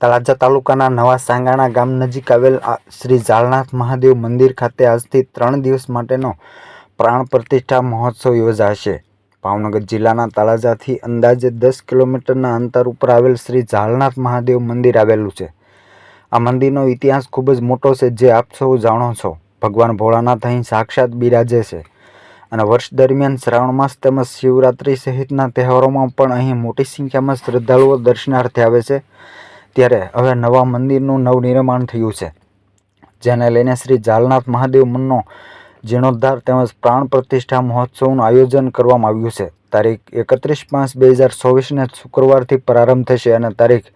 તળાજા તાલુકાના નવા સાંગાણા ગામ નજીક આવેલ શ્રી ઝાલનાથ મહાદેવ મંદિર ખાતે આજથી ત્રણ દિવસ માટેનો પ્રાણ પ્રતિષ્ઠા મહોત્સવ યોજાશે. ભાવનગર જિલ્લાના તળાજાથી અંદાજે દસ કિલોમીટરના અંતર ઉપર આવેલ શ્રી ઝાલનાથ મહાદેવ મંદિર આવેલું છે. આ મંદિરનો ઇતિહાસ ખૂબ જ મોટો છે, જે આપ સૌ જાણો છો. ભગવાન ભોળાનાથ અહીં સાક્ષાત બિરાજે છે અને વર્ષ દરમિયાન શ્રાવણ માસ તેમજ શિવરાત્રિ સહિતના તહેવારોમાં પણ અહીં મોટી સંખ્યામાં શ્રદ્ધાળુઓ દર્શનાર્થે આવે છે. ત્યારે હવે નવા મંદિરનું નવનિર્માણ થયું છે, જેને લઈને શ્રી ઝાલનાથ મહાદેવ મનનો જીર્ણોદ્ધાર તેમજ પ્રાણ પ્રતિષ્ઠા મહોત્સવનું આયોજન કરવામાં આવ્યું છે. તારીખ એકત્રીસ પાંચ બે હજાર ચોવીસને શુક્રવારથી પ્રારંભ થશે અને તારીખ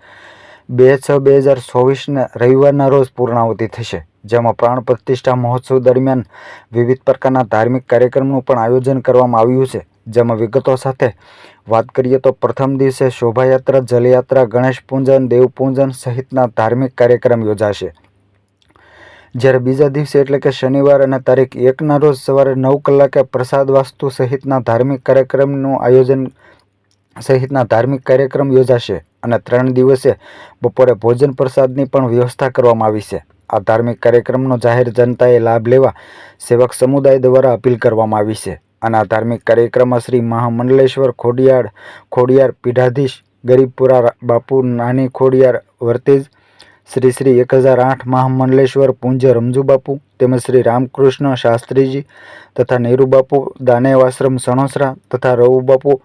બે છ બે હજાર ચોવીસને રવિવારના રોજ પૂર્ણાવતી થશે, જેમાં પ્રાણ પ્રતિષ્ઠા મહોત્સવ દરમિયાન વિવિધ પ્રકારના ધાર્મિક કાર્યક્રમનું પણ આયોજન કરવામાં આવ્યું છે. જેમાં વિગતો સાથે વાત કરીએ તો પ્રથમ દિવસે શોભાયાત્રા, જલયાત્રા, ગણેશ પૂજન દેવપૂજન સહિતના ધાર્મિક કાર્યક્રમ યોજાશે. જ્યારે બીજા દિવસે એટલે કે શનિવાર અને તારીખ એકના રોજ સવારે નવ કલાકે પ્રસાદ વાસ્તુ સહિતના ધાર્મિક કાર્યક્રમનું આયોજન સહિતના ધાર્મિક કાર્યક્રમ યોજાશે અને ત્રણ દિવસે બપોરે ભોજન પ્રસાદની પણ વ્યવસ્થા કરવામાં આવી છે. આ ધાર્મિક કાર્યક્રમનો જાહેર જનતાએ લાભ લેવા સેવક સમુદાય દ્વારા અપીલ કરવામાં આવી છે. અને આ ધાર્મિક કાર્યક્રમમાં શ્રી મહામંડલેશ્વર ખોડિયાર ખોડિયાર પીઢાધીશ, ગરીબપુરા બાપુ નાની ખોડિયાર વર્તેજ, શ્રી શ્રી એક હજાર આઠ મહામંડલેશ્વર પૂંજ્ય રમજુ બાપુ, તેમજ શ્રી રામકૃષ્ણ શાસ્ત્રીજી તથા નેહરુબાપુ દાનેવ આશ્રમ સણોસરા તથા રવુબાપુ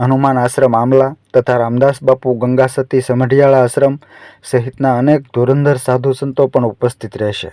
હનુમાન આશ્રમ આમલા તથા રામદાસ બાપુ ગંગાસતી સમઢિયાળા આશ્રમ સહિતના અનેક ધુરંધર સાધુ સંતો પણ ઉપસ્થિત રહેશે.